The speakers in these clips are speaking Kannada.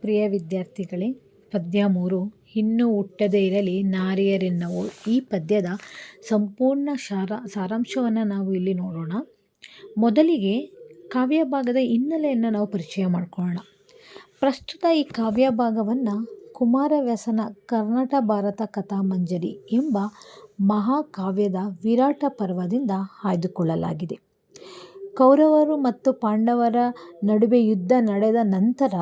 ಪ್ರಿಯ ವಿದ್ಯಾರ್ಥಿಗಳೇ, ಪದ್ಯ ಮೂರು ಇನ್ನು ಹುಟ್ಟದೇ ಇರಲಿ, ನಾರಿಯರೆನ್ನವು. ಈ ಪದ್ಯದ ಸಂಪೂರ್ಣ ಸಾರ, ಸಾರಾಂಶವನ್ನು ನಾವು ಇಲ್ಲಿ ನೋಡೋಣ. ಮೊದಲಿಗೆ ಕಾವ್ಯ ಭಾಗದ ಹಿನ್ನೆಲೆಯನ್ನು ನಾವು ಪರಿಚಯ ಮಾಡ್ಕೊಳ್ಳೋಣ. ಪ್ರಸ್ತುತ ಈ ಕಾವ್ಯ ಭಾಗವನ್ನು ಕುಮಾರವ್ಯಾಸನ ಕರ್ನಾಟ ಭಾರತ ಕಥಾಮಂಜರಿ ಎಂಬ ಮಹಾಕಾವ್ಯದ ವಿರಾಟ ಪರ್ವದಿಂದ ಆಯ್ದುಕೊಳ್ಳಲಾಗಿದೆ. ಕೌರವರು ಮತ್ತು ಪಾಂಡವರ ನಡುವೆ ಯುದ್ಧ ನಡೆದ ನಂತರ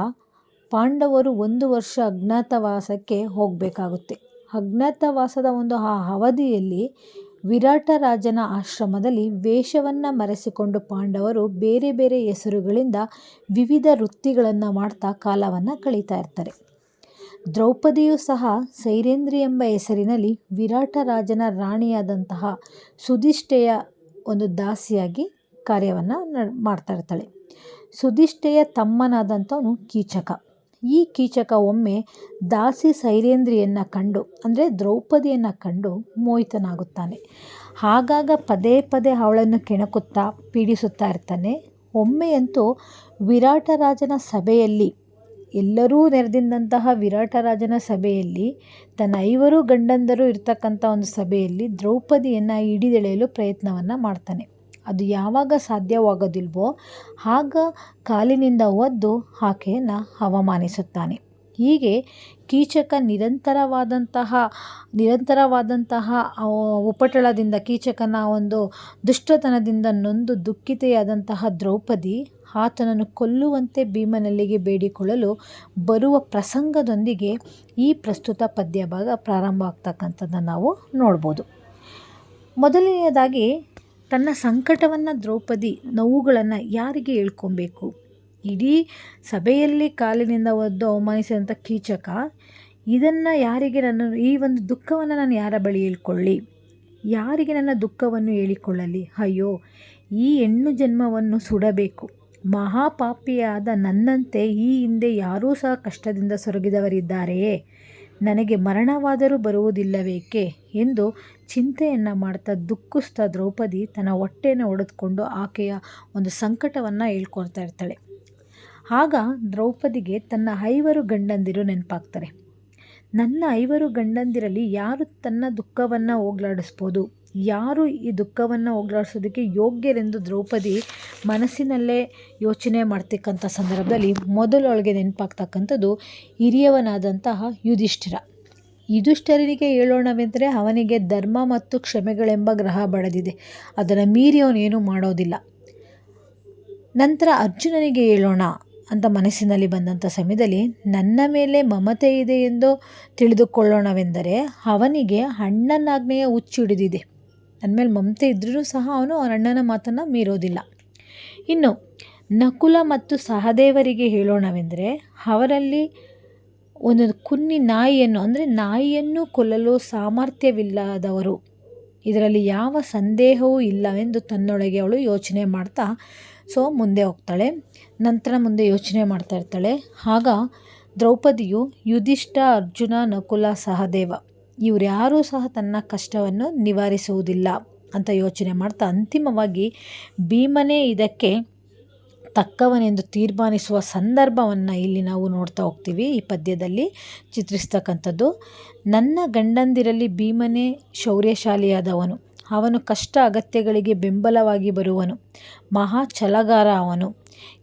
ಪಾಂಡವರು ಒಂದು ವರ್ಷ ಅಜ್ಞಾತವಾಸಕ್ಕೆ ಹೋಗಬೇಕಾಗುತ್ತೆ. ಅಜ್ಞಾತವಾಸದ ಒಂದು ಆ ಅವಧಿಯಲ್ಲಿ ವಿರಾಟ ರಾಜನ ಆಶ್ರಮದಲ್ಲಿ ವೇಷವನ್ನು ಮರೆಸಿಕೊಂಡು ಪಾಂಡವರು ಬೇರೆ ಬೇರೆ ಹೆಸರುಗಳಿಂದ ವಿವಿಧ ವೃತ್ತಿಗಳನ್ನು ಮಾಡ್ತಾ ಕಾಲವನ್ನು ಕಳೀತಾ ಇರ್ತಾರೆ. ದ್ರೌಪದಿಯು ಸಹ ಸೈರೇಂದ್ರಿ ಎಂಬ ಹೆಸರಿನಲ್ಲಿ ವಿರಾಟ ರಾಜನ ರಾಣಿಯಾದಂತಹ ಸುಧಿಷ್ಠೆಯ ಒಂದು ದಾಸಿಯಾಗಿ ಕಾರ್ಯವನ್ನು ಮಾಡ್ತಾ ಇರ್ತಾಳೆ. ಸುಧಿಷ್ಠೆಯ ತಮ್ಮನಾದಂಥವನು ಕೀಚಕ. ಈ ಕೀಚಕ ಒಮ್ಮೆ ದಾಸಿ ಸೈರೇಂದ್ರಿಯನ್ನು ಕಂಡು, ಅಂದರೆ ದ್ರೌಪದಿಯನ್ನು ಕಂಡು ಮೋಹಿತನಾಗುತ್ತಾನೆ. ಆಗಾಗ ಪದೇ ಪದೇ ಅವಳನ್ನು ಕೆಣಕುತ್ತಾ ಪೀಡಿಸುತ್ತಾ ಇರ್ತಾನೆ. ಒಮ್ಮೆಯಂತೂ ವಿರಾಟರಾಜನ ಸಭೆಯಲ್ಲಿ, ಎಲ್ಲರೂ ನೆರೆದಿದ್ದಂತಹ ವಿರಾಟರಾಜನ ಸಭೆಯಲ್ಲಿ, ತನ್ನ ಐವರು ಗಂಡಂದರು ಇರ್ತಕ್ಕಂಥ ಒಂದು ಸಭೆಯಲ್ಲಿ ದ್ರೌಪದಿಯನ್ನು ಹಿಡಿದೆಳೆಯಲು ಪ್ರಯತ್ನವನ್ನು ಮಾಡ್ತಾನೆ. ಅದು ಯಾವಾಗ ಸಾಧ್ಯವಾಗೋದಿಲ್ವೋ ಆಗ ಕಾಲಿನಿಂದ ಒದ್ದು ಆಕೆಯನ್ನು ಅವಮಾನಿಸುತ್ತಾನೆ. ಹೀಗೆ ಕೀಚಕ ನಿರಂತರವಾದಂತಹ ನಿರಂತರವಾದಂತಹ ಉಪಟಳದಿಂದ ಕೀಚಕನ ಒಂದು ದುಷ್ಟತನದಿಂದ ನೊಂದು ದುಃಖಿತೆಯಾದಂತಹ ದ್ರೌಪದಿ ಆತನನ್ನು ಕೊಲ್ಲುವಂತೆ ಭೀಮನಲ್ಲಿಗೆ ಬೇಡಿಕೊಳ್ಳಲು ಬರುವ ಪ್ರಸಂಗದೊಂದಿಗೆ ಈ ಪ್ರಸ್ತುತ ಪದ್ಯ ಭಾಗ ಪ್ರಾರಂಭ ಆಗ್ತಕ್ಕಂಥದ್ದನ್ನು ನಾವು ನೋಡ್ಬೋದು. ಮೊದಲನೆಯದಾಗಿ ತನ್ನ ಸಂಕಟವನ್ನು ದ್ರೌಪದಿ ನೋವುಗಳನ್ನು ಯಾರಿಗೆ ಹೇಳ್ಕೊಬೇಕು? ಇಡೀ ಸಭೆಯಲ್ಲಿ ಕಾಲಿನಿಂದ ಒದ್ದು ಅವಮಾನಿಸಿದಂಥ ಕೀಚಕ, ಇದನ್ನು ಯಾರಿಗೆ ನನ್ನ ಈ ಒಂದು ದುಃಖವನ್ನು ನಾನು ಯಾರ ಬಳಿ ಹೇಳ್ಕೊಳ್ಳಿ? ಯಾರಿಗೆ ನನ್ನ ದುಃಖವನ್ನು ಹೇಳಿಕೊಳ್ಳಲಿ? ಅಯ್ಯೋ, ಈ ಹೆಣ್ಣು ಜನ್ಮವನ್ನು ಸುಡಬೇಕು. ಮಹಾಪಾಪಿಯಾದ ನನ್ನಂತೆ ಈ ಹಿಂದೆ ಯಾರೂ ಸಹ ಕಷ್ಟದಿಂದ ಸೊರಗಿದವರಿದ್ದಾರೆಯೇ? ನನಗೆ ಮರಣವಾದರೂ ಬರುವುದಿಲ್ಲವೇಕೆ ಎಂದು ಚಿಂತೆಯನ್ನು ಮಾಡ್ತಾ ದುಃಖಿಸ್ತಾ ದ್ರೌಪದಿ ತನ್ನ ಹೊಟ್ಟೆಯನ್ನು ಒಡೆದುಕೊಂಡು ಆಕೆಯ ಒಂದು ಸಂಕಟವನ್ನು ಹೇಳ್ಕೊಳ್ತಾ ಇರ್ತಾಳೆ. ಆಗ ದ್ರೌಪದಿಗೆ ತನ್ನ ಐವರು ಗಂಡಂದಿರು ನೆನಪಾಗ್ತಾರೆ ನನ್ನ ಐವರು ಗಂಡಂದಿರಲ್ಲಿ ಯಾರು ತನ್ನ ದುಃಖವನ್ನು ಹೋಗ್ಲಾಡಿಸ್ಬೋದು? ಯಾರು ಈ ದುಃಖವನ್ನು ಹೋಗಲಾಡಿಸೋದಕ್ಕೆ ಯೋಗ್ಯರೆಂದು ದ್ರೌಪದಿ ಮನಸ್ಸಿನಲ್ಲೇ ಯೋಚನೆ ಮಾಡ್ತಕ್ಕಂಥ ಸಂದರ್ಭದಲ್ಲಿ ಮೊದಲೊಳಗೆ ನೆನಪಾಗ್ತಕ್ಕಂಥದ್ದು ಹಿರಿಯವನಾದಂತಹ ಯುಧಿಷ್ಠಿರ. ಯುಧಿಷ್ಠಿರನಿಗೆ ಹೇಳೋಣವೆಂದರೆ ಅವನಿಗೆ ಧರ್ಮ ಮತ್ತು ಕ್ಷಮೆಗಳೆಂಬ ಗ್ರಹ ಬಡದಿದೆ. ಅದನ್ನು ಮೀರಿ ಅವನೇನು ಮಾಡೋದಿಲ್ಲ. ನಂತರ ಅರ್ಜುನನಿಗೆ ಹೇಳೋಣ ಅಂತ ಮನಸ್ಸಿನಲ್ಲಿ ಬಂದಂಥ ಸಮಯದಲ್ಲಿ ನನ್ನ ಮೇಲೆ ಮಮತೆ ಇದೆ ಎಂದು ತಿಳಿದುಕೊಳ್ಳೋಣವೆಂದರೆ ಅವನಿಗೆ ಅಣ್ಣನಾಜ್ಞೆಯ ಹುಚ್ಚು ಹಿಡಿದಿದೆ. ನನ್ನ ಮೇಲೆ ಮಮತೆ ಇದ್ದರೂ ಸಹ ಅವನು ಅವನ ಅಣ್ಣನ ಮಾತನ್ನು ಮೀರೋದಿಲ್ಲ. ಇನ್ನು, ನಕುಲ ಮತ್ತು ಸಹದೇವರಿಗೆ ಹೇಳೋಣವೆಂದರೆ, ಅವರಲ್ಲಿ ಒಂದು ಕುನ್ನಿ ನಾಯಿಯನ್ನು, ಅಂದರೆ ನಾಯಿಯನ್ನು ಕೊಲ್ಲಲು ಸಾಮರ್ಥ್ಯವಿಲ್ಲದವರು. ಇದರಲ್ಲಿ ಯಾವ ಸಂದೇಹವೂ ಇಲ್ಲವೆಂದು ತನ್ನೊಳಗೆ ಅವಳು ಯೋಚನೆ ಮಾಡ್ತಾ, ಸೊ ಮುಂದೆ ಹೋಗ್ತಾಳೆ. ನಂತರ ಮುಂದೆ ಯೋಚನೆ ಮಾಡ್ತಾ ಇರ್ತಾಳೆ. ಆಗ ದ್ರೌಪದಿಯು, ಯುಧಿಷ್ಠ, ಅರ್ಜುನ, ನಕುಲ, ಸಹದೇವ ಇವರ್ಯಾರೂ ಸಹ ತನ್ನ ಕಷ್ಟವನ್ನು ನಿವಾರಿಸುವುದಿಲ್ಲ ಅಂತ ಯೋಚನೆ ಮಾಡ್ತಾ ಅಂತಿಮವಾಗಿ ಭೀಮನೇ ಇದಕ್ಕೆ ತಕ್ಕವನೆಂದು ತೀರ್ಮಾನಿಸುವ ಸಂದರ್ಭವನ್ನು ಇಲ್ಲಿ ನಾವು ನೋಡ್ತಾ ಹೋಗ್ತೀವಿ. ಈ ಪದ್ಯದಲ್ಲಿ ಚಿತ್ರಿಸ್ತಕ್ಕಂಥದ್ದು, ನನ್ನ ಗಂಡಂದಿರಲ್ಲಿ ಭೀಮನೇ ಶೌರ್ಯಶಾಲಿಯಾದವನು. ಅವನು ಕಷ್ಟ ಅಗತ್ಯಗಳಿಗೆ ಬೆಂಬಲವಾಗಿ ಬರುವನು. ಮಹಾ ಛಲಗಾರ ಅವನು.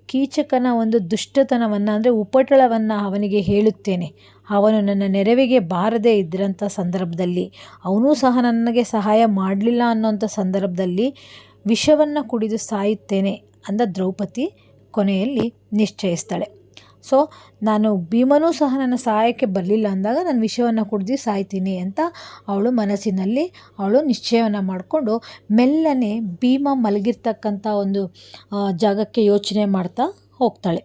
ಕೀಚಕನ ಒಂದು ದುಷ್ಟತನವನ್ನು ಅಂದರೆ ಉಪಟಳವನ್ನು ಅವನಿಗೆ ಹೇಳುತ್ತೇನೆ. ಅವನು ನನ್ನ ನೆರವಿಗೆ ಬಾರದೇ ಇದ್ದಂಥ ಸಂದರ್ಭದಲ್ಲಿ, ಅವನೂ ಸಹ ನನಗೆ ಸಹಾಯ ಮಾಡಲಿಲ್ಲ ಅನ್ನೋಂಥ ಸಂದರ್ಭದಲ್ಲಿ ವಿಷವನ್ನು ಕುಡಿದು ಸಾಯುತ್ತೇನೆ ಅಂದ ದ್ರೌಪದಿ ಕೊನೆಯಲ್ಲಿ ನಿಶ್ಚಯಿಸ್ತಾಳೆ. ಸೊ ನಾನು ಭೀಮನೂ ಸಹ ನನ್ನ ಸಹಾಯಕ್ಕೆ ಬರಲಿಲ್ಲ ಅಂದಾಗ ನಾನು ವಿಷವನ್ನು ಕುಡಿದು ಸಾಯ್ತೀನಿ ಅಂತ ಅವಳು ಮನಸ್ಸಿನಲ್ಲಿ ಅವಳು ನಿಶ್ಚಯವನ್ನು ಮಾಡಿಕೊಂಡು ಮೆಲ್ಲನೆ ಭೀಮ ಮಲಗಿರ್ತಕ್ಕಂಥ ಒಂದು ಜಾಗಕ್ಕೆ ಯೋಚನೆ ಮಾಡ್ತಾ ಹೋಗ್ತಾಳೆ.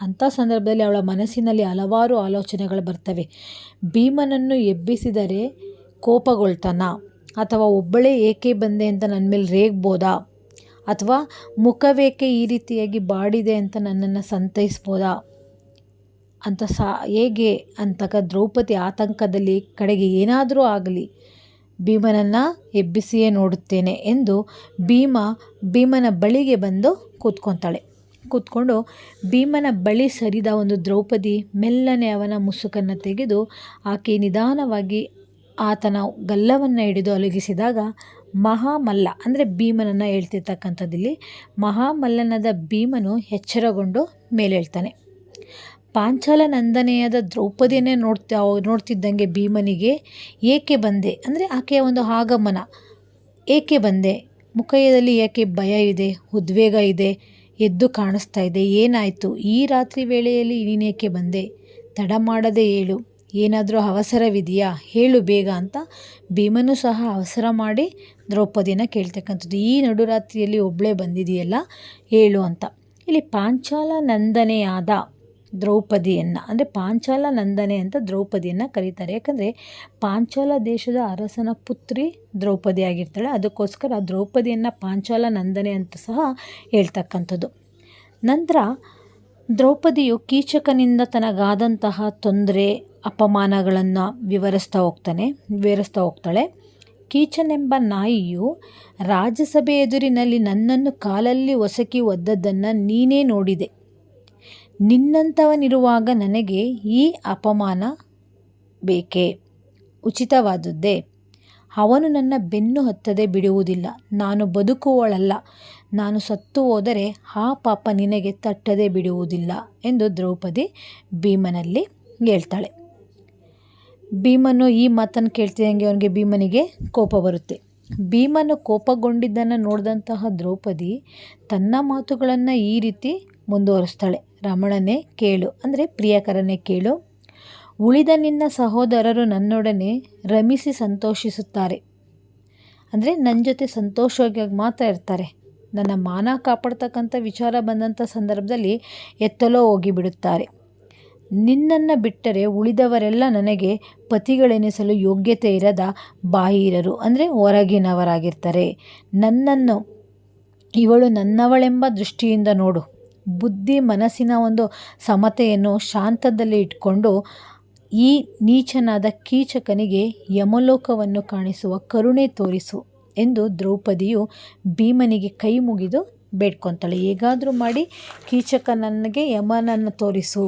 ಅಂಥ ಸಂದರ್ಭದಲ್ಲಿ ಅವಳ ಮನಸ್ಸಿನಲ್ಲಿ ಹಲವಾರು ಆಲೋಚನೆಗಳು ಬರ್ತವೆ. ಭೀಮನನ್ನು ಎಬ್ಬಿಸಿದರೆ ಕೋಪಗೊಳ್ತಾನ? ಅಥವಾ ಒಬ್ಬಳೇ ಏಕೆ ಬಂದೆ ಅಂತ ನನ್ನ ಮೇಲೆ ರೇಗ್ಬೋದಾ? ಅಥವಾ ಮುಖವೇಕೆ ಈ ರೀತಿಯಾಗಿ ಬಾಡಿದೆ ಅಂತ ನನ್ನನ್ನು ಸಂತೈಸ್ಬೋದಾ? ಅಂತ ಸಾ, ಹೇಗೆ ಅಂತಕ ದ್ರೌಪದಿ ಆತಂಕದಲ್ಲಿ ಕಡೆಗೆ ಏನಾದರೂ ಆಗಲಿ, ಭೀಮನನ್ನು ಎಬ್ಬಿಸಿಯೇ ನೋಡುತ್ತೇನೆ ಎಂದು ಭೀಮ ಭೀಮನ ಬಳಿಗೆ ಬಂದು ಕೂತ್ಕೊತಾಳೆ. ಕೂತ್ಕೊಂಡು ಭೀಮನ ಬಳಿ ಸರಿದ ಒಂದು ದ್ರೌಪದಿ ಮೆಲ್ಲನೆ ಅವನ ಮುಸುಕನ್ನು ತೆಗೆದು ಆಕೆ ನಿಧಾನವಾಗಿ ಆತನ ಗಲ್ಲವನ್ನು ಹಿಡಿದು ಅಲುಗಿಸಿದಾಗ ಮಹಾಮಲ್ಲ, ಅಂದರೆ ಭೀಮನನ್ನು ಹೇಳ್ತಿರ್ತಕ್ಕಂಥದ್ದಿಲ್ಲಿ ಮಹಾಮಲ್ಲನದ ಭೀಮನು ಎಚ್ಚರಗೊಂಡು ಮೇಲೇಳ್ತಾನೆ. ಪಾಂಚಾಲ ನಂದನೆಯಾದ ದ್ರೌಪದಿಯನ್ನೇ ನೋಡ್ತಾ ನೋಡ್ತಿದ್ದಂಗೆ ಭೀಮನಿಗೆ, ಏಕೆ ಬಂದೆ? ಅಂದರೆ ಆಕೆಯ ಒಂದು ಆಗಮನ. ಏಕೆ ಬಂದೆ? ಮುಖಯದಲ್ಲಿ ಏಕೆ ಭಯ ಇದೆ? ಉದ್ವೇಗ ಇದೆ? ಎದ್ದು ಕಾಣಿಸ್ತಾ ಇದೆ? ಏನಾಯಿತು? ಈ ರಾತ್ರಿ ವೇಳೆಯಲ್ಲಿ ನೀನೇಕೆ ಬಂದೆ? ತಡ ಮಾಡದೆ ಹೇಳು ಏನಾದರೂ ಅವಸರವಿದೆಯಾ? ಹೇಳು ಬೇಗ ಅಂತ ಭೀಮನು ಸಹ ಅವಸರ ಮಾಡಿ ದ್ರೌಪದಿನ ಕೇಳ್ತಕ್ಕಂಥದ್ದು. ಈ ನಡುರಾತ್ರಿಯಲ್ಲಿ ಒಬ್ಬಳೇ ಬಂದಿದೆಯಲ್ಲ? ಹೇಳು ಅಂತ. ಇಲ್ಲಿ ಪಾಂಚಾಲ ನಂದನೆಯಾದ ದ್ರೌಪದಿಯನ್ನು, ಅಂದರೆ ಪಾಂಚಾಲ ನಂದನೆ ಅಂತ ದ್ರೌಪದಿಯನ್ನು ಕರೀತಾರೆ. ಯಾಕಂದರೆ ಪಾಂಚಾಲ ದೇಶದ ಅರಸನ ಪುತ್ರಿ ದ್ರೌಪದಿ ಆಗಿರ್ತಾಳೆ. ಅದಕ್ಕೋಸ್ಕರ ದ್ರೌಪದಿಯನ್ನು ಪಾಂಚಾಲ ನಂದನೆ ಅಂತ ಸಹ ಹೇಳ್ತಕ್ಕಂಥದ್ದು. ನಂತರ ದ್ರೌಪದಿಯು ಕೀಚಕನಿಂದ ತನಗಾದಂತಹ ತೊಂದರೆ, ಅಪಮಾನಗಳನ್ನು ವಿವರಿಸ್ತಾ ಹೋಗ್ತಾನೆ, ವಿವರಿಸ್ತಾ ಹೋಗ್ತಾಳೆ. ಕೀಚನೆಂಬ ನಾಯಿಯು ರಾಜ್ಯಸಭೆ ಎದುರಿನಲ್ಲಿ ನನ್ನನ್ನು ಕಾಲಲ್ಲಿ ಒಸಕಿ ಒದ್ದದ್ದನ್ನು ನೀನೇ ನೋಡಿದೆ. ನಿನ್ನಂಥವನಿರುವಾಗ ನನಗೆ ಈ ಅಪಮಾನ ಬೇಕೇ? ಉಚಿತವಾದದ್ದೇ. ಅವನು ನನ್ನ ಬೆನ್ನು ಹತ್ತದೆ ಬಿಡುವುದಿಲ್ಲ. ನಾನು ಬದುಕುವಳಲ್ಲ ನಾನು ಸತ್ತು ಹೋದರೆ ಆ ಪಾಪ ನಿನಗೆ ತಟ್ಟದೆ ಬಿಡುವುದಿಲ್ಲ ಎಂದು ದ್ರೌಪದಿ ಭೀಮನಲ್ಲಿ ಹೇಳ್ತಾಳೆ. ಭೀಮನು ಈ ಮಾತನ್ನು ಕೇಳ್ತಿದ್ದಂಗೆ ಅವನಿಗೆ ಭೀಮನಿಗೆ ಕೋಪ ಬರುತ್ತೆ. ಭೀಮನು ಕೋಪಗೊಂಡಿದ್ದನ್ನು ನೋಡಿದಂತಹ ದ್ರೌಪದಿ ತನ್ನ ಮಾತುಗಳನ್ನು ಈ ರೀತಿ ಮುಂದುವರಿಸ್ತಾಳೆ. ರಮಣನೇ, ಕೇಳು. ಅಂದರೆ ಪ್ರಿಯಕರನೇ, ಕೇಳು. ಉಳಿದ ನಿನ್ನ ಸಹೋದರರು ನನ್ನೊಡನೆ ರಮಿಸಿ ಸಂತೋಷಿಸುತ್ತಾರೆ. ಅಂದರೆ ನನ್ನ ಜೊತೆ ಸಂತೋಷವಾಗಿ ಮಾತ್ರ ಇರ್ತಾರೆ. ನನ್ನ ಮಾನ ಕಾಪಾಡ್ತಕ್ಕಂಥ ವಿಚಾರ ಬಂದಂಥ ಸಂದರ್ಭದಲ್ಲಿ ಎತ್ತಲೋ ಹೋಗಿಬಿಡುತ್ತಾರೆ. ನಿನ್ನನ್ನು ಬಿಟ್ಟರೆ ಉಳಿದವರೆಲ್ಲ ನನಗೆ ಪತಿಗಳೆನಿಸಲು ಯೋಗ್ಯತೆ ಇರದ ಬಾಹಿರರು. ಅಂದರೆ ಹೊರಗಿನವರಾಗಿರ್ತಾರೆ. ನನ್ನನ್ನು, ಇವಳು ನನ್ನವಳೆಂಬ ದೃಷ್ಟಿಯಿಂದ ನೋಡು. ಬುದ್ಧಿ ಮನಸ್ಸಿನ ಒಂದು ಸಮತೆಯನ್ನು ಶಾಂತದಲ್ಲಿ ಇಟ್ಕೊಂಡು ಈ ನೀಚನಾದ ಕೀಚಕನಿಗೆ ಯಮಲೋಕವನ್ನು ಕಾಣಿಸುವ ಕರುಣೆ ತೋರಿಸು ಎಂದು ದ್ರೌಪದಿಯು ಭೀಮನಿಗೆ ಕೈ ಮುಗಿದು ಬೇಡ್ಕೊತಾಳೆ. ಹೇಗಾದರೂ ಮಾಡಿ ಕೀಚಕ ನನಗೆ ಯಮನನ್ನು ತೋರಿಸು.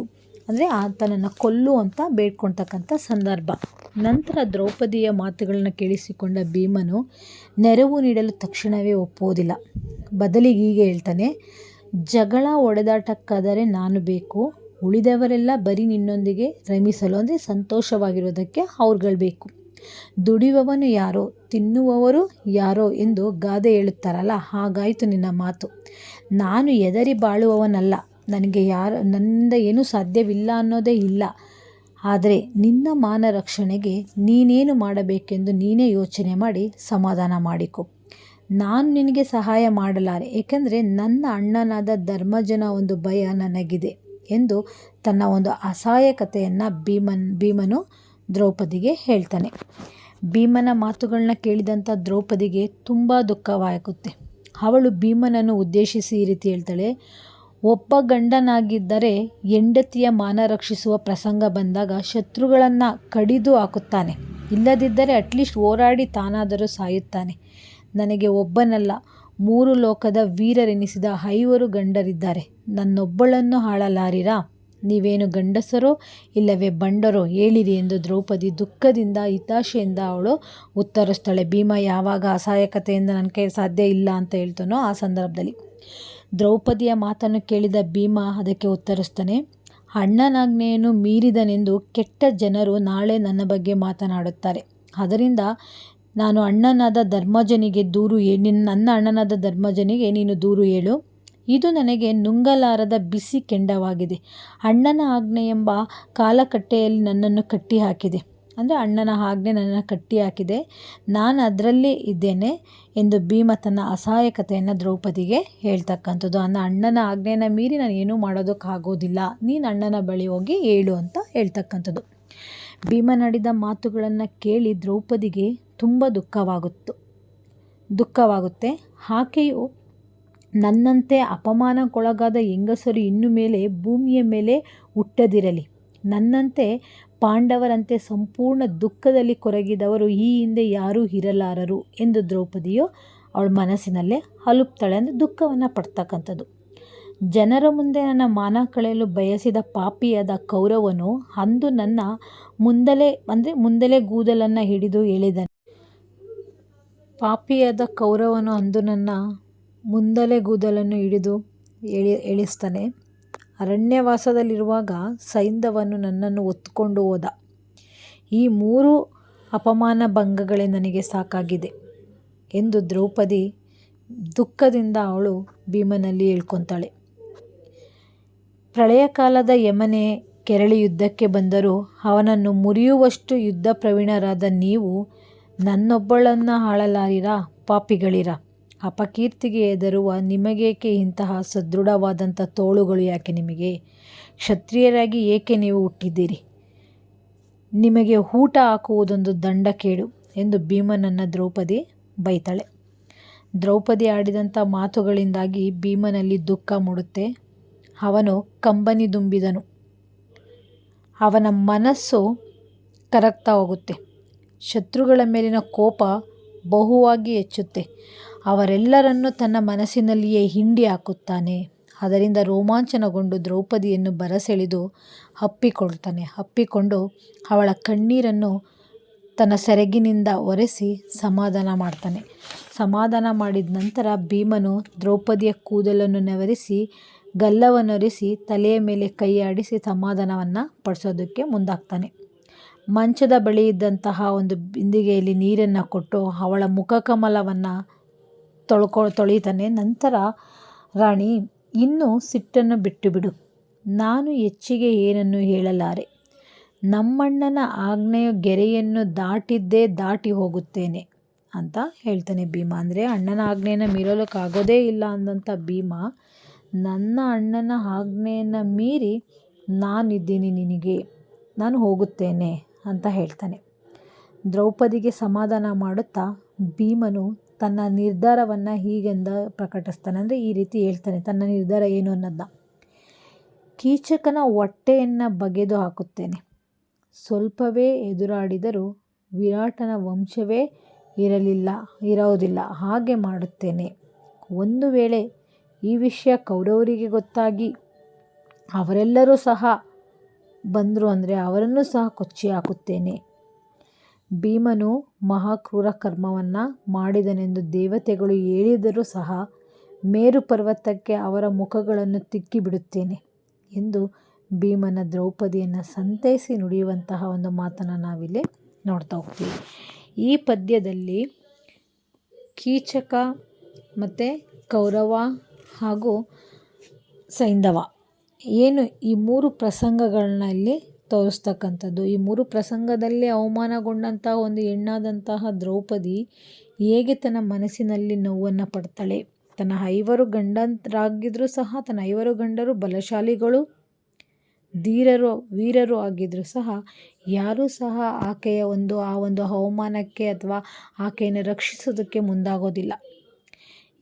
ಅಂದರೆ ಆತನನ್ನು ಕೊಲ್ಲು ಅಂತ ಬೇಡ್ಕೊಳ್ತಕ್ಕಂಥ ಸಂದರ್ಭ. ನಂತರ ದ್ರೌಪದಿಯ ಮಾತುಗಳನ್ನು ಕೇಳಿಸಿಕೊಂಡ ಭೀಮನು ನೆರವು ನೀಡಲು ತಕ್ಷಣವೇ ಒಪ್ಪುವುದಿಲ್ಲ. ಬದಲಿಗೆ ಹೀಗೆ ಹೇಳ್ತಾನೆ ಜಗಳ ಒಡೆದಾಟಕ್ಕಾದರೆ ನಾನು ಬೇಕು. ಉಳಿದವರೆಲ್ಲ ಬರೀ ನಿನ್ನೊಂದಿಗೆ ರಮಿಸಲು ಅಂದರೆ ಸಂತೋಷವಾಗಿರೋದಕ್ಕೆ ಅವ್ರುಗಳು ಬೇಕು. ದುಡಿಯುವವನು ಯಾರೋ, ತಿನ್ನುವವರು ಯಾರೋ ಎಂದು ಗಾದೆ ಹೇಳುತ್ತಾರಲ್ಲ, ಹಾಗಾಯಿತು ನಿನ್ನ ಮಾತು. ನಾನು ಎದರಿ ಬಾಳುವವನಲ್ಲ, ನನಗೆ ಯಾರು, ನನ್ನಿಂದ ಏನೂ ಸಾಧ್ಯವಿಲ್ಲ ಅನ್ನೋದೇ ಇಲ್ಲ. ಆದರೆ ನಿನ್ನ ಮಾನ ರಕ್ಷಣೆಗೆ ನೀನೇನು ಮಾಡಬೇಕೆಂದು ನೀನೇ ಯೋಚನೆ ಮಾಡಿ ಸಮಾಧಾನ ಮಾಡಿಕೊ. ನಾನು ನಿನಗೆ ಸಹಾಯ ಮಾಡಲಾರೆ, ಏಕೆಂದರೆ ನನ್ನ ಅಣ್ಣನಾದ ಧರ್ಮಜನ ಒಂದು ಭಯ ನನಗಿದೆ ಎಂದು ತನ್ನ ಒಂದು ಅಸಹಾಯಕತೆಯನ್ನು ಭೀಮನ್, ಭೀಮನು ದ್ರೌಪದಿಗೆ ಹೇಳ್ತಾನೆ. ಭೀಮನ ಮಾತುಗಳನ್ನ ಕೇಳಿದಂಥ ದ್ರೌಪದಿಗೆ ತುಂಬ ದುಃಖವಾಗುತ್ತೆ. ಅವಳು ಭೀಮನನ್ನು ಉದ್ದೇಶಿಸಿ ಈ ರೀತಿ ಹೇಳ್ತಾಳೆ, ಒಬ್ಬ ಗಂಡನಾಗಿದ್ದರೆ ಹೆಂಡತಿಯ ಮಾನ ರಕ್ಷಿಸುವ ಪ್ರಸಂಗ ಬಂದಾಗ ಶತ್ರುಗಳನ್ನು ಕಡಿದು ಹಾಕುತ್ತಾನೆ. ಇಲ್ಲದಿದ್ದರೆ ಅಟ್ಲೀಸ್ಟ್ ಹೋರಾಡಿ ತಾನಾದರೂ ಸಾಯುತ್ತಾನೆ. ನನಗೆ ಒಬ್ಬನಲ್ಲ, ಮೂರು ಲೋಕದ ವೀರರೆನಿಸಿದ ಐವರು ಗಂಡರಿದ್ದಾರೆ. ನನ್ನೊಬ್ಬಳನ್ನು ಹಾಳಲಾರಿರಾ? ನೀವೇನು ಗಂಡಸರೋ, ಇಲ್ಲವೇ ಬಂಡರೋ? ಹೇಳಿರಿ ಎಂದು ದ್ರೌಪದಿ ದುಃಖದಿಂದ ಹಿತಾಶೆಯಿಂದ ಅವಳು ಉತ್ತರಿಸ್ತಾಳೆ ಭೀಮ ಯಾವಾಗ ಅಸಹಾಯಕತೆಯಿಂದ ನನ್ನ ಕೈ ಸಾಧ್ಯ ಇಲ್ಲ ಅಂತ ಹೇಳ್ತಾನೋ ಆ ಸಂದರ್ಭದಲ್ಲಿ. ದ್ರೌಪದಿಯ ಮಾತನ್ನು ಕೇಳಿದ ಭೀಮ ಅದಕ್ಕೆ ಉತ್ತರಿಸ್ತಾನೆ ಅಣ್ಣನಾಜ್ಞೆಯನ್ನು ಮೀರಿದನೆಂದು ಕೆಟ್ಟ ಜನರು ನಾಳೆ ನನ್ನ ಬಗ್ಗೆ ಮಾತನಾಡುತ್ತಾರೆ. ಅದರಿಂದ ನಾನು ಅಣ್ಣನಾದ ಧರ್ಮಜನಿಗೆ ದೂರು ನಿನ್ನ ನನ್ನ ಅಣ್ಣನಾದ ಧರ್ಮಜನಿಗೆ ನೀನು ದೂರು ಹೇಳು. ಇದು ನನಗೆ ನುಂಗಲಾರದ ಬಿಸಿ ಕೆಂಡವಾಗಿದೆ. ಅಣ್ಣನ ಆಜ್ಞೆ ಎಂಬ ಕಾಲಕಟ್ಟೆಯಲ್ಲಿ ನನ್ನನ್ನು ಕಟ್ಟಿ ಹಾಕಿದೆ ಅಂದರೆ ಅಣ್ಣನ ಆಜ್ಞೆ ನನ್ನನ್ನು ಕಟ್ಟಿ ಹಾಕಿದೆ ನಾನು ಅದರಲ್ಲೇ ಇದ್ದೇನೆ ಎಂದು ಭೀಮ ತನ್ನ ಅಸಹಾಯಕತೆಯನ್ನು ದ್ರೌಪದಿಗೆ ಹೇಳ್ತಕ್ಕಂಥದ್ದು. ಅನ್ನ ಅಣ್ಣನ ಆಜ್ಞೆಯನ್ನು ಮೀರಿ ನಾನು ಏನೂ ಮಾಡೋದಕ್ಕಾಗೋದಿಲ್ಲ. ನೀನು ಅಣ್ಣನ ಬಳಿ ಹೋಗಿ ಹೇಳು ಅಂತ ಹೇಳ್ತಕ್ಕಂಥದ್ದು. ಭೀಮನಾಡಿದ ಮಾತುಗಳನ್ನು ಕೇಳಿ ದ್ರೌಪದಿಗೆ ತುಂಬ ದುಃಖವಾಗುತ್ತು. ದುಃಖವಾಗುತ್ತೆ. ಆಕೆಯು ನನ್ನಂತೆ ಅಪಮಾನಕ್ಕೊಳಗಾದ ಹೆಂಗಸರು ಇನ್ನು ಮೇಲೆ ಭೂಮಿಯ ಮೇಲೆ ಹುಟ್ಟದಿರಲಿ. ನನ್ನಂತೆ ಪಾಂಡವರಂತೆ ಸಂಪೂರ್ಣ ದುಃಖದಲ್ಲಿ ಕೊರಗಿದವರು ಈ ಹಿಂದೆ ಯಾರೂ ಇರಲಾರರು ಎಂದು ದ್ರೌಪದಿಯು ಅವಳ ಮನಸ್ಸಿನಲ್ಲೇ ಅಲುಪ್ತಾಳೆ ಅಂದರೆ ದುಃಖವನ್ನು ಪಡ್ತಕ್ಕಂಥದ್ದು. ಜನರ ಮುಂದೆ ನನ್ನ ಮಾನ ಕಳೆಯಲು ಬಯಸಿದ ಪಾಪಿಯಾದ ಕೌರವನು ಅಂದು ನನ್ನ ಮುಂದಲೇ, ಅಂದರೆ ಮುಂದಲೇ ಕೂದಲನ್ನು ಹಿಡಿದು ಎಳೆದನು. ಪಾಪಿಯಾದ ಕೌರವನು ಅಂದು ನನ್ನ ಮುಂದಲೇ ಕೂದಲನ್ನು ಹಿಡಿದು ಎಳಿ, ಎಳಿಸ್ತಾನೆ. ಅರಣ್ಯವಾಸದಲ್ಲಿರುವಾಗ ಸೈಂಧವನು ನನ್ನನ್ನು ಹೊತ್ತುಕೊಂಡು ಹೋದ. ಈ ಮೂರು ಅಪಮಾನ ಭಂಗಗಳೇ ನನಗೆ ಸಾಕಾಗಿದೆ ಎಂದು ದ್ರೌಪದಿ ದುಃಖದಿಂದ ಅವಳು ಭೀಮನಲ್ಲಿ ಹೇಳ್ಕೊತಾಳೆ. ಪ್ರಳಯ ಕಾಲದ ಯಮನೆ ಕೆರಳಿ ಯುದ್ಧಕ್ಕೆ ಬಂದರೂ ಅವನನ್ನು ಮುರಿಯುವಷ್ಟು ಯುದ್ಧ ಪ್ರವೀಣರಾದ ನೀವು ನನ್ನೊಬ್ಬಳನ್ನು ಆಳಲಾರಿರಾ ಪಾಪಿಗಳಿರ? ಅಪಕೀರ್ತಿಗೆ ಹೆದರುವ ನಿಮಗೇಕೆ ಇಂತಹ ಸದೃಢವಾದಂಥ ತೋಳುಗಳು ಯಾಕೆ ನಿಮಗೆ? ಕ್ಷತ್ರಿಯರಾಗಿ ಏಕೆ ನೀವು ಹುಟ್ಟಿದ್ದೀರಿ? ನಿಮಗೆ ಊಟ ಹಾಕುವುದೊಂದು ದಂಡಕೇಡು ಎಂದು ಭೀಮನನ್ನು ದ್ರೌಪದಿ ಬೈತಾಳೆ. ದ್ರೌಪದಿ ಆಡಿದಂಥ ಮಾತುಗಳಿಂದಾಗಿ ಭೀಮನಲ್ಲಿ ದುಃಖ ಮೂಡುತ್ತೆ. ಅವನು ಕಂಬನಿ ದುಂಬಿದನು. ಅವನ ಮನಸ್ಸು ಕರಗ್ತಾ ಹೋಗುತ್ತೆ. ಶತ್ರುಗಳ ಮೇಲಿನ ಕೋಪ ಬಹುವಾಗಿ ಹೆಚ್ಚುತ್ತೆ. ಅವರೆಲ್ಲರನ್ನು ತನ್ನ ಮನಸ್ಸಿನಲ್ಲಿಯೇ ಹಿಂಡಿ ಹಾಕುತ್ತಾನೆ. ಅದರಿಂದ ರೋಮಾಂಚನಗೊಂಡು ದ್ರೌಪದಿಯನ್ನು ಬರಸೆಳೆದು ಅಪ್ಪಿಕೊಳ್ತಾನೆ. ಅಪ್ಪಿಕೊಂಡು ಅವಳ ಕಣ್ಣೀರನ್ನು ತನ್ನ ಸೆರಗಿನಿಂದ ಒರೆಸಿ ಸಮಾಧಾನ ಮಾಡ್ತಾನೆ. ಸಮಾಧಾನ ಮಾಡಿದ ನಂತರ ಭೀಮನು ದ್ರೌಪದಿಯ ಕೂದಲನ್ನು ನೆವರಿಸಿ ಗಲ್ಲವನ್ನೊರೆಸಿ ತಲೆಯ ಮೇಲೆ ಕೈಯಾಡಿಸಿ ಸಮಾಧಾನವನ್ನು ಪಡಿಸೋದಕ್ಕೆ ಮುಂದಾಗ್ತಾನೆ. ಮಂಚದ ಬಳಿ ಇದ್ದಂತಹ ಒಂದು ಬಿಂದಿಗೆಯಲ್ಲಿ ನೀರನ್ನು ಕೊಟ್ಟು ಅವಳ ಮುಖಕಮಲವನ್ನು ತೊಳ್ಕೊ ತೊಳಿತಾನೆ ನಂತರ, ರಾಣಿ, ಇನ್ನೂ ಸಿಟ್ಟನ್ನು ಬಿಟ್ಟು ಬಿಡು ನಾನು ಹೆಚ್ಚಿಗೆ ಏನನ್ನು ಹೇಳಲಾರೆ. ನಮ್ಮಣ್ಣನ ಆಜ್ಞೆಯ ಗೆರೆಯನ್ನು ದಾಟಿದ್ದೇ ದಾಟಿ ಹೋಗುತ್ತೇನೆ ಅಂತ ಹೇಳ್ತಾನೆ ಭೀಮ. ಅಂದರೆ ಅಣ್ಣನ ಆಜ್ಞೆಯನ್ನು ಮೀರಲಿಕ್ಕಾಗೋದೇ ಇಲ್ಲ ಅಂದಂಥ ಭೀಮ ನನ್ನ ಅಣ್ಣನ ಆಜ್ಞೆಯನ್ನು ಮೀರಿ ನಾನಿದ್ದೀನಿ ನಿನಗೆ, ನಾನು ಹೋಗುತ್ತೇನೆ ಅಂತ ಹೇಳ್ತಾನೆ. ದ್ರೌಪದಿಗೆ ಸಮಾಧಾನ ಮಾಡುತ್ತಾ ಭೀಮನು ತನ್ನ ನಿರ್ಧಾರವನ್ನು ಹೀಗೆಂದ ಪ್ರಕಟಿಸ್ತಾನೆ. ಅಂದರೆ ಈ ರೀತಿ ಹೇಳ್ತಾನೆ, ತನ್ನ ನಿರ್ಧಾರ ಏನು ಅನ್ನೋದನ್ನ ಕೀಚಕನ ಹೊಟ್ಟೆಯನ್ನು ಬಗೆದು ಹಾಕುತ್ತೇನೆ. ಸ್ವಲ್ಪವೇ ಎದುರಾಡಿದರೂ ವಿರಾಟನ ವಂಶವೇ ಇರಲಿಲ್ಲ, ಇರೋದಿಲ್ಲ. ಹಾಗೆ ಮಾಡುತ್ತೇನೆ. ಒಂದು ವೇಳೆ ಈ ವಿಷಯ ಕೌರವರಿಗೆ ಗೊತ್ತಾಗಿ ಅವರೆಲ್ಲರೂ ಸಹ ಬಂದರು ಅಂದರೆ ಅವರನ್ನು ಸಹ ಕೊಚ್ಚಿ ಹಾಕುತ್ತೇನೆ. ಭೀಮನು ಮಹಾಕ್ರೂರ ಕರ್ಮವನ್ನು ಮಾಡಿದನೆಂದು ದೇವತೆಗಳು ಹೇಳಿದರೂ ಸಹ ಮೇರು ಪರ್ವತಕ್ಕೆ ಅವರ ಮುಖಗಳನ್ನು ತಿಕ್ಕಿ ಬಿಡುತ್ತೇನೆ ಎಂದು ಭೀಮನ ದ್ರೌಪದಿಯನ್ನು ಸಂತೈಸಿ ನುಡಿಯುವಂತಹ ಒಂದು ಮಾತನ್ನು ನಾವಿಲ್ಲಿ ನೋಡ್ತಾ ಹೋಗ್ತೀವಿ. ಈ ಪದ್ಯದಲ್ಲಿ ಕೀಚಕ ಮತ್ತು ಕೌರವ ಹಾಗೂ ಸೈಂಧವ. ಏನು ಈ ಮೂರು ಪ್ರಸಂಗಗಳನ್ನ ಇಲ್ಲಿ ತೋರಿಸ್ತಕ್ಕಂಥದ್ದು. ಈ ಮೂರು ಪ್ರಸಂಗದಲ್ಲಿ ಅವಮಾನಗೊಂಡಂತಹ ಒಂದು ಹೆಣ್ಣಾದಂತಹ ದ್ರೌಪದಿ ಹೇಗೆ ತನ್ನ ಮನಸ್ಸಿನಲ್ಲಿ ನೋವನ್ನು ಪಡ್ತಾಳೆ? ತನ್ನ ಐವರು ಗಂಡರಾಗಿದ್ದರೂ ಸಹ, ತನ್ನ ಐವರು ಗಂಡರು ಬಲಶಾಲಿಗಳು, ಧೀರರು, ವೀರರು ಆಗಿದ್ದರೂ ಸಹ, ಯಾರೂ ಸಹ ಆಕೆಯ ಒಂದು, ಆ ಒಂದು ಅವಮಾನಕ್ಕೆ ಅಥವಾ ಆಕೆಯನ್ನು ರಕ್ಷಿಸೋದಕ್ಕೆ ಮುಂದಾಗೋದಿಲ್ಲ.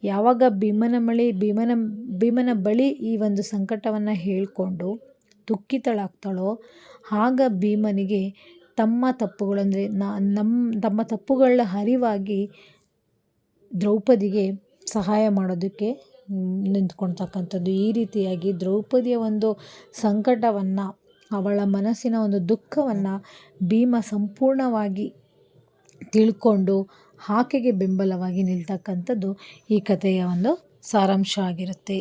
ಯಾವಾಗ ಭೀಮನ ಮಳಿ, ಭೀಮನ ಭೀಮನ ಬಳಿ ಈ ಒಂದು ಸಂಕಟವನ್ನು ಹೇಳಿಕೊಂಡು ದುಃಖಿತಳಾಗ್ತಾಳೋ, ಆಗ ಭೀಮನಿಗೆ ತಮ್ಮ ತಪ್ಪುಗಳಂದರೆ ನಮ್ಮ ತಮ್ಮ ತಪ್ಪುಗಳ ಅರಿವಾಗಿ ದ್ರೌಪದಿಗೆ ಸಹಾಯ ಮಾಡೋದಕ್ಕೆ ನಿಂತ್ಕೊಳ್ತಕ್ಕಂಥದ್ದು. ಈ ರೀತಿಯಾಗಿ ದ್ರೌಪದಿಯ ಒಂದು ಸಂಕಟವನ್ನು, ಅವಳ ಮನಸ್ಸಿನ ಒಂದು ದುಃಖವನ್ನು ಭೀಮ ಸಂಪೂರ್ಣವಾಗಿ ತಿಳ್ಕೊಂಡು ಆಕೆಗೆ ಬೆಂಬಲವಾಗಿ ನಿಲ್ತಕ್ಕಂಥದ್ದು ಈ ಕಥೆಯ ಒಂದು ಸಾರಾಂಶ ಆಗಿರುತ್ತೆ.